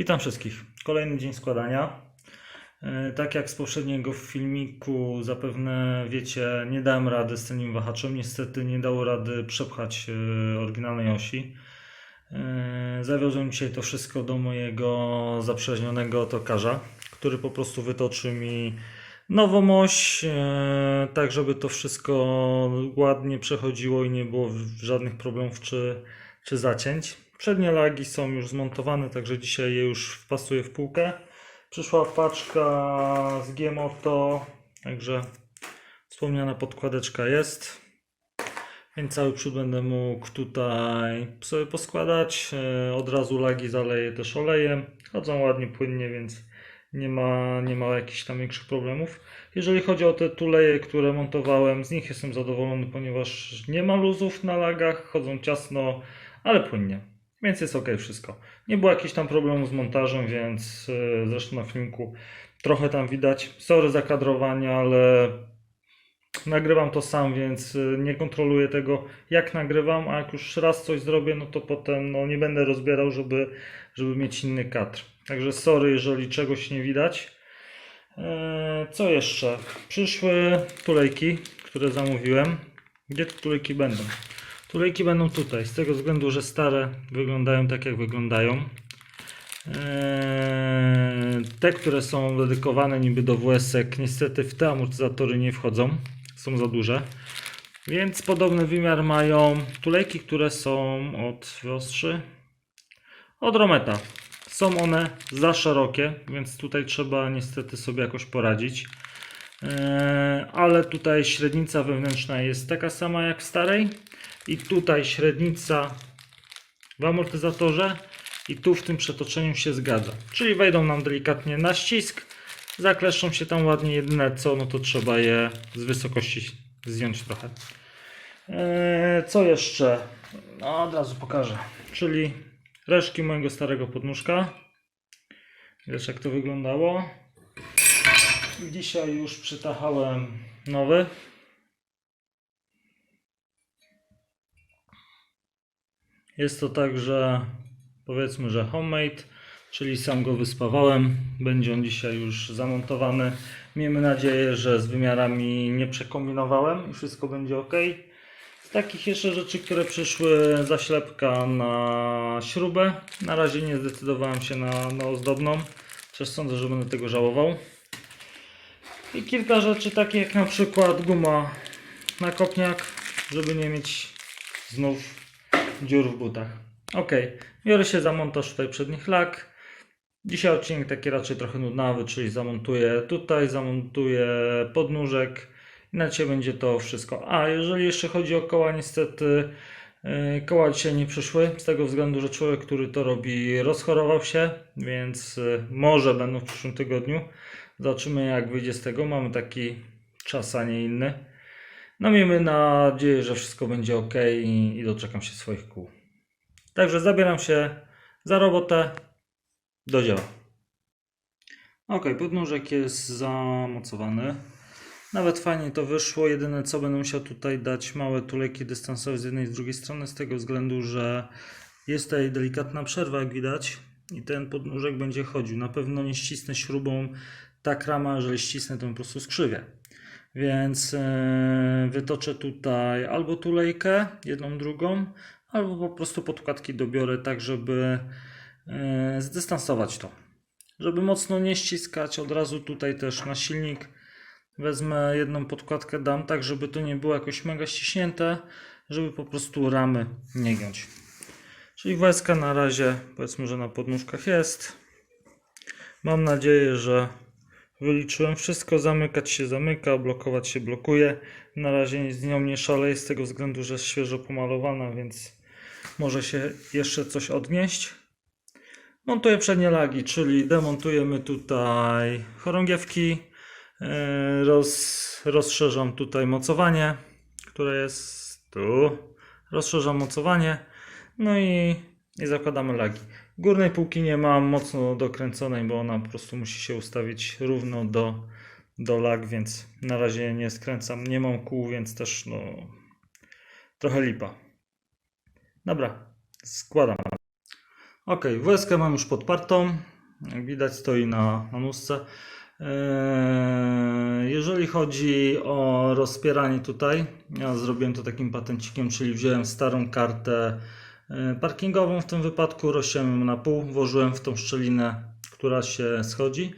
Witam wszystkich. Kolejny dzień składania. E, Tak jak z poprzedniego filmiku zapewne wiecie, nie dałem rady z tym wahaczem. Niestety nie dało rady przepchać e, oryginalnej osi. E, Zawiozłem dzisiaj to wszystko do mojego zaprzyjaźnionego tokarza, który po prostu wytoczy mi nową oś, tak żeby to wszystko ładnie przechodziło i nie było żadnych problemów czy, czy zacięć. Przednie lagi są już zmontowane, także dzisiaj je już wpasuję w półkę. Przyszła paczka z Gmoto, także wspomniana podkładeczka jest. Więc cały przód będę mógł tutaj sobie poskładać. E, Od razu lagi zaleję też olejem. Chodzą ładnie, płynnie, więc nie ma, nie ma jakichś tam większych problemów. Jeżeli chodzi o te tuleje, które montowałem, z nich jestem zadowolony, ponieważ nie ma luzów na lagach, chodzą ciasno, ale płynnie. Więc jest ok wszystko. Nie było jakichś tam problemów z montażem, więc e, zresztą na filmiku trochę tam widać. Sorry za kadrowanie, ale nagrywam to sam, więc y, nie kontroluję tego, jak nagrywam, a jak już raz coś zrobię, no to potem no, nie będę rozbierał, żeby, żeby mieć inny kadr. Także sorry, jeżeli czegoś nie widać. Eee, Co jeszcze? Przyszły tulejki, które zamówiłem. Gdzie te tulejki będą? Tulejki będą tutaj, z tego względu, że stare wyglądają tak, jak wyglądają. Eee, Te, które są dedykowane niby do WS-ek, niestety w te amortyzatory nie wchodzą, są za duże. Więc podobny wymiar mają tulejki, które są od wyostrzy, od Rometa. Są one za szerokie, więc tutaj trzeba niestety sobie jakoś poradzić. Eee, Ale tutaj średnica wewnętrzna jest taka sama jak w starej. I tutaj średnica w amortyzatorze i tu w tym przetoczeniu się zgadza. Czyli wejdą nam delikatnie na ścisk, zakleszczą się tam ładnie, jedyne co, no to trzeba je z wysokości zdjąć trochę. Eee, co jeszcze? No, od razu pokażę. Czyli resztki mojego starego podnóżka. Wiesz jak to wyglądało. Dzisiaj już przytachałem nowy. Jest to także powiedzmy, że homemade, czyli sam go wyspawałem. Będzie on dzisiaj już zamontowany. Miejmy nadzieję, że z wymiarami nie przekombinowałem i wszystko będzie ok. Z takich jeszcze rzeczy, które przyszły, zaślepka na śrubę. Na razie nie zdecydowałem się na, na ozdobną, chociaż sądzę, że będę tego żałował. I kilka rzeczy, takie jak na przykład guma na kopniak, żeby nie mieć znów dziur w butach. Ok, biorę się za montaż tutaj przednich lag. Dzisiaj odcinek taki raczej trochę nudnawy, czyli zamontuję tutaj, zamontuję podnóżek i na dzisiaj będzie to wszystko. A jeżeli jeszcze chodzi o koła, niestety yy, koła dzisiaj nie przyszły, z tego względu, że człowiek, który to robi, rozchorował się, więc yy, może będą w przyszłym tygodniu. Zobaczymy jak wyjdzie z tego. Mamy taki czas, a nie inny. No miejmy nadzieję, że wszystko będzie ok i, i doczekam się swoich kół. Także zabieram się za robotę. Do dzieła. Ok, podnóżek jest zamocowany. Nawet fajnie to wyszło. Jedyne co będę musiał tutaj dać małe tulejki dystansowe z jednej i z drugiej strony, z tego względu, że jest tutaj delikatna przerwa, jak widać, i ten podnóżek będzie chodził. Na pewno nie ścisnę śrubą tak rama, jeżeli ścisnę, to po prostu skrzywię. Więc e, wytoczę tutaj albo tulejkę, jedną, drugą, albo po prostu podkładki dobiorę tak, żeby e, zdystansować to. Żeby mocno nie ściskać, od razu tutaj też na silnik wezmę jedną podkładkę, dam tak, żeby to nie było jakoś mega ściśnięte, żeby po prostu ramy nie giąć. Czyli łezka na razie powiedzmy, że na podnóżkach jest. Mam nadzieję, że wyliczyłem wszystko. Zamykać się zamyka, blokować się blokuje. Na razie z nią nie szaleję z tego względu, że jest świeżo pomalowana, więc może się jeszcze coś odnieść. Montuję przednie lagi, czyli demontujemy tutaj chorągiewki. Yy, Roz, rozszerzam tutaj mocowanie, które jest tu. Rozszerzam mocowanie. No i, i zakładamy lagi. Górnej półki nie mam mocno dokręconej, bo ona po prostu musi się ustawić równo do, do lag, więc na razie nie skręcam. Nie mam kół, więc też no trochę lipa. Dobra, składam. Ok, łezkę mam już podpartą. Jak widać stoi na, na nóżce. Eee, Jeżeli chodzi o rozpieranie tutaj, ja zrobiłem to takim patencikiem, czyli wziąłem starą kartę parkingową w tym wypadku, rozciąłem na pół, włożyłem w tą szczelinę, która się schodzi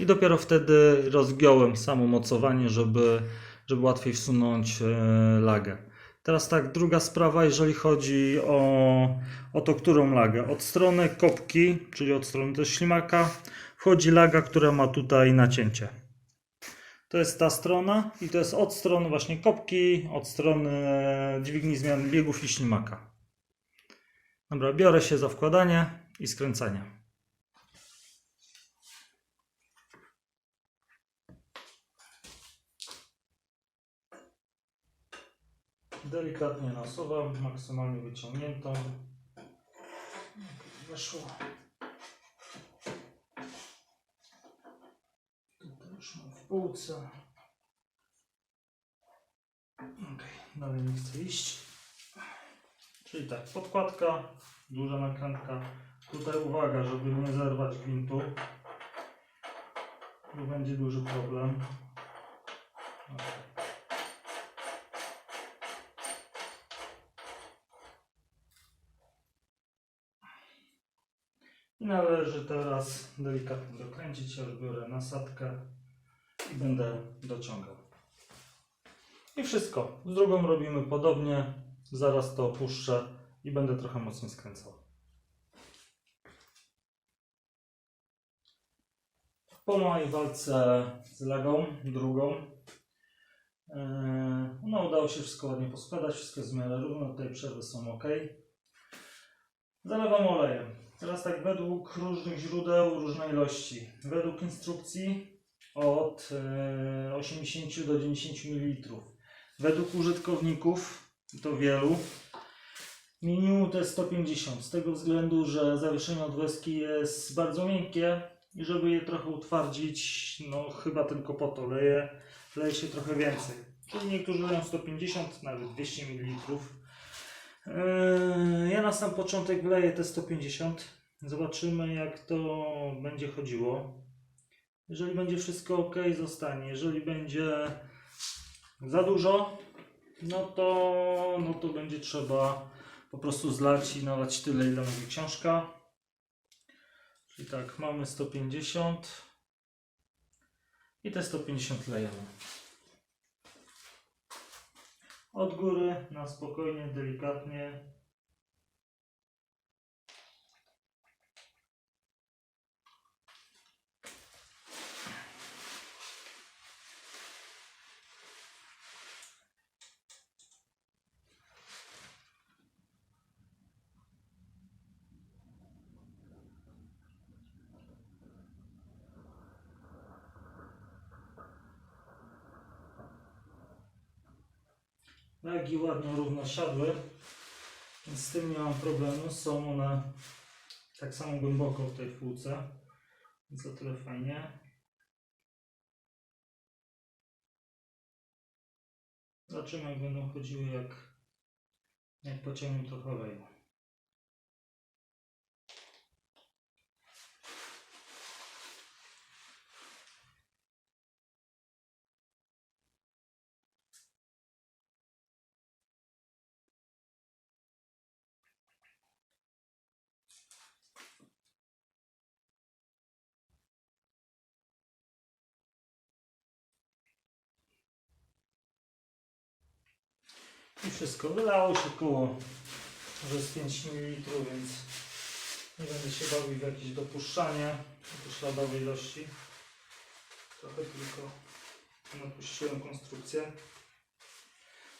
i dopiero wtedy rozgiąłem samo mocowanie, żeby, żeby łatwiej wsunąć e, lagę. Teraz tak, druga sprawa, jeżeli chodzi o, o to, którą lagę. Od strony kopki, czyli od strony też ślimaka, wchodzi laga, która ma tutaj nacięcie. To jest ta strona i to jest od strony właśnie kopki, od strony dźwigni zmian biegów i ślimaka. Dobra, biorę się za wkładanie i skręcanie. Delikatnie nasuwam, maksymalnie wyciągniętą. Weszło. Tutaj już mam w półce. Ok, dalej nie chcę iść. Czyli tak, podkładka, duża nakrętka. Tutaj uwaga, żeby nie zerwać gwintu. Bo będzie duży problem. I należy teraz delikatnie dokręcić. Ja biorę nasadkę i będę dociągał. I wszystko. Z drugą robimy podobnie. Zaraz to opuszczę i będę trochę mocniej skręcał. Po mojej walce z lagą, drugą, yy, no udało się wszystko ładnie poskładać, wszystko jest w równo, tutaj przerwy są ok. Zalewam olejem. Teraz tak według różnych źródeł, różnej ilości. Według instrukcji od e, 80 do 90 ml. Według użytkowników, to wielu, minimum to jest 150. Z tego względu, że zawieszenie od łezki jest bardzo miękkie i żeby je trochę utwardzić, no chyba tylko po to leje, leje się trochę więcej. Czyli niektórzy leją 150, nawet 200 ml. Yy, Ja na sam początek wleję te 150. Zobaczymy jak to będzie chodziło. Jeżeli będzie wszystko ok, zostanie. Jeżeli będzie za dużo, no to, no to będzie trzeba po prostu zlać i nalać tyle, ile mówi książka. Czyli tak, mamy 150 i te 150 lejemy. Od góry na spokojnie, delikatnie. Lagi ładnie równo siadły, więc z tym nie mam problemu. Są one tak samo głęboko w tej półce, więc o tyle fajnie. Zobaczymy jak będą chodziły, jak, jak pociągną trochę oleju. I wszystko wylało się koło może z 5 ml, więc nie będę się bawił w jakieś dopuszczanie do śladowej ilości. Trochę tylko napuściłem konstrukcję.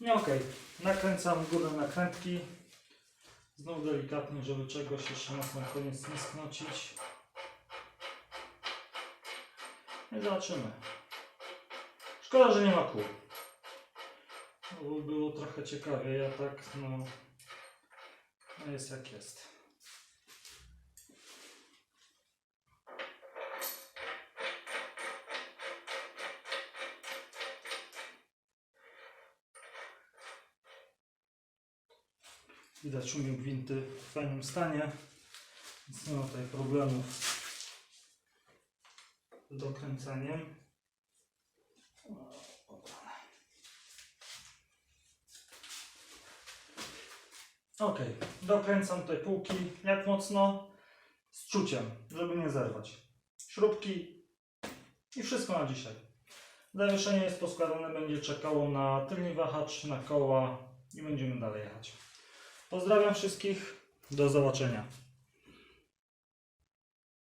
No ok, nakręcam górne nakrętki. Znowu delikatnie, żeby czegoś jeszcze na koniec nie sknocić. I zobaczymy. Szkoda, że nie ma kół. Było trochę ciekawie, ja tak, no, no jest jak jest. Widać u mnie gwinty w fajnym stanie, więc nie ma tutaj problemów z dokręceniem. Ok, dokręcam te półki jak mocno? Z czuciem, żeby nie zerwać. Śrubki i wszystko na dzisiaj. Zawieszenie jest poskładane, będzie czekało na tylny wahacz, na koła i będziemy dalej jechać. Pozdrawiam wszystkich, do zobaczenia.